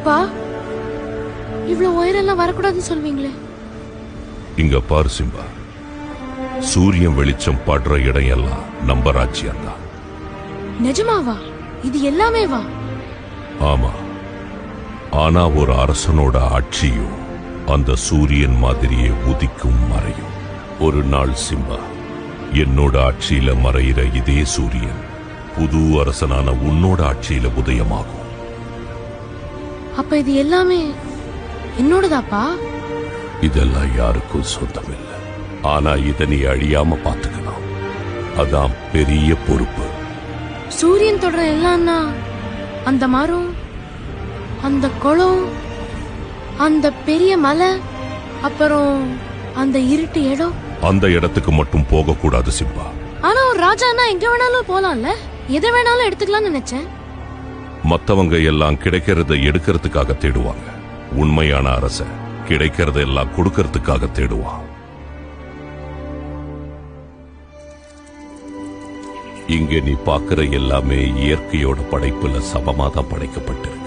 அப்பா இவ்வளவு உயரெல்லாம் வரக்கூடாதுன்னு சொல்வீங்களே. இங்க பாரு சிம்பா. சூரியன் வெளிச்சம் படுற இடம் எல்லாம் நம்ம ராஜ்யம் தான் நிஜமாவா? இது எல்லாமே வா ஆமா. ஆனா ஒரு அரசனோட ஆட்சியும் அந்த சூரியன் மாதிரியே உதிக்கும் மறையும். ஒரு நாள் சிம்பா என்னோட ஆட்சியில மறையிற இதே சூரியன் புது அரசனான உன்னோட ஆட்சியில உதயமாகும். அப்ப இது எல்லாமே என்னோடதாப்பா? இதெல்லாம் யாருக்கும் சொந்தமில்லை. ஆனா இத நீ அழியாம பாத்துக்கணும் அதான் பெரிய பொறுப்பு. சூரியன் தொடர எல்லாம்னா அந்த மரம் அந்த குளம் அந்த பெரிய மலை அப்புறம் அந்த இருட்டு இடம். அந்த இடத்துக்கு மட்டும் போகக்கூடாது சிம்பா. ஆனா ஒரு ராஜானா எங்க வேணாலும் போலாம்ல? எதை வேணாலும் எடுத்துக்கலாம்னு நினைச்சேன். மத்தவங்க எல்லாம் கிடைக்கிறத எடுக்கிறதுக்காக தேடுவாங்க. உண்மையான அரச கிடைக்கிறத எல்லாம் கொடுக்கறதுக்காக தேடுவான். இங்க நீ பாக்குற எல்லாமே இயற்கையோட படைப்புல சமமா படைக்கப்பட்டிருக்கு.